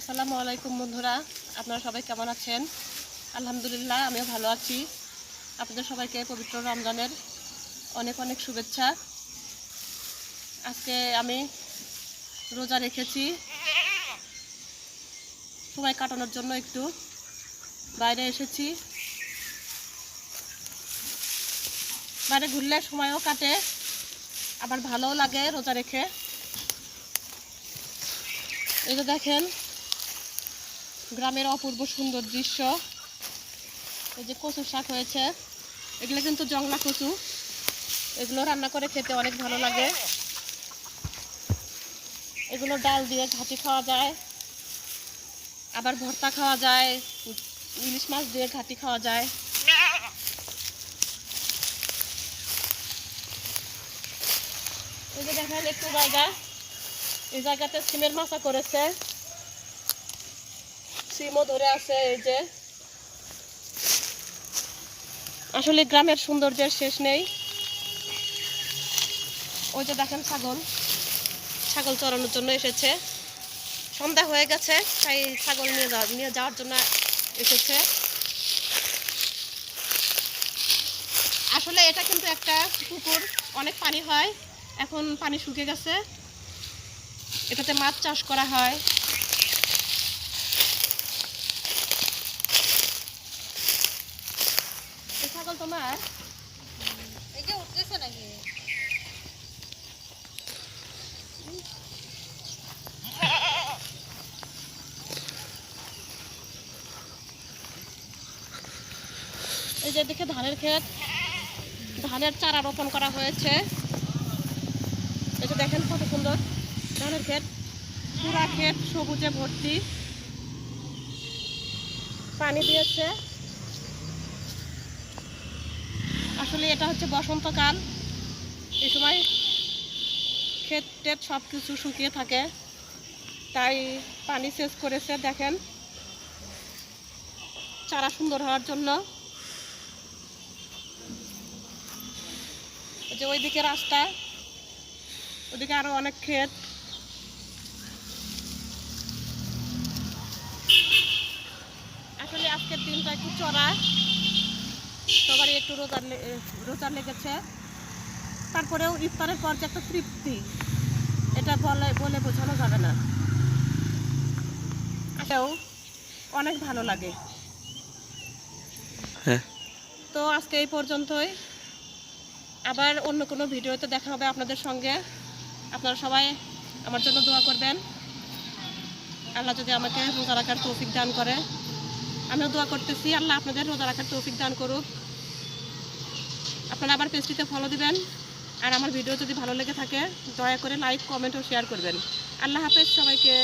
আসসালামু আলাইকুম বন্ধুরা, আপনারা সবাই কেমন আছেন? আলহামদুলিল্লাহ, আমিও ভালো আছি। আপনাদের সবাইকে পবিত্র রমজানের অনেক অনেক শুভেচ্ছা। আজকে আমি রোজা রেখেছি। সময় কাটানোর জন্য একটু বাইরে এসেছি। বাইরে ঘুরলে সময়ও কাটে, আবার ভালোও লাগে রোজা রেখে। যে দেখেন গ্রামের অপূর্ব সুন্দর দৃশ্য। এই যে কচু শাক হয়েছে, এগুলো কিন্তু জংলা কচু। এগুলো রান্না করে খেতে অনেক ভালো লাগে। এগুলো ডাল দিয়ে ঘাটি খাওয়া যায়, আবার ভর্তা খাওয়া যায়, ইলিশ মাছ দিয়ে ঘাটি খাওয়া যায়। এই যে দেখেন একটু জায়গা, এই জায়গাতে সিমের মাছা করেছে। সিমও ধরে আছে এই যে। আসলে গ্রামের সৌন্দর্যের শেষ নেই। ওই যে দেখেন ছাগল। ছাগল চড়ানোর জন্য এসেছে। সন্ধ্যা হয়ে গেছে, তাই ছাগল নিয়ে যাওয়া নিয়ে যাওয়ার জন্য এসেছে। আসলে এটা কিন্তু একটা পুকুর, অনেক পানি হয়। এখন পানি শুকিয়ে গেছে। এটাতে মাছ চাষ করা হয়। এই এই যে উঠতেছে নাকি? এই যে দেখে ধানের ক্ষেত ধানের চারা রোপণ করা হয়েছে। এটা দেখেন কত সুন্দর ধানের ক্ষেত পুরা ক্ষেত সবুজে ভর্তি। পানি দিয়েছে। আসলে এটা হচ্ছে বসন্তকাল। এই সময় ক্ষেত টেত সব কিছু শুকিয়ে থাকে। তাই পানি সেচ করেছে, দেখেন। চারা সুন্দর হওয়ার জন্য। যে ওইদিকে রাস্তা ওদিকে আরও অনেক ক্ষেত। আসলে আজকের দিনটা একটু চড়া। সবারই একটু রোজা লে- রোজা লেগেছে। তারপরেও ইফতারের পর যে একটা তৃপ্তি এটা বলে বলে বোঝানো যাবে না। এটাও অনেক ভালো লাগে। হ্যাঁ। তো আজকে এই পর্যন্তই। আবার অন্য কোনো ভিডিওতে দেখা হবে আপনাদের সঙ্গে। আপনারা সবাই আমার জন্য দোয়া করবেন। আল্লাহ যদি আমাকে রোজা রাখার তৌফিক দান করে। আমিও দোয়া করতেছি আল্লাহ আপনাদের রোজা রাখার তৌফিক দান করুক। আপনারা আবার পেজটিতে ফলো দিবেন। আর আমার ভিডিও যদি ভালো লেগে থাকে, দয়া করে লাইক কমেন্ট ও শেয়ার করবেন। আল্লাহ হাফেজ সবাইকে।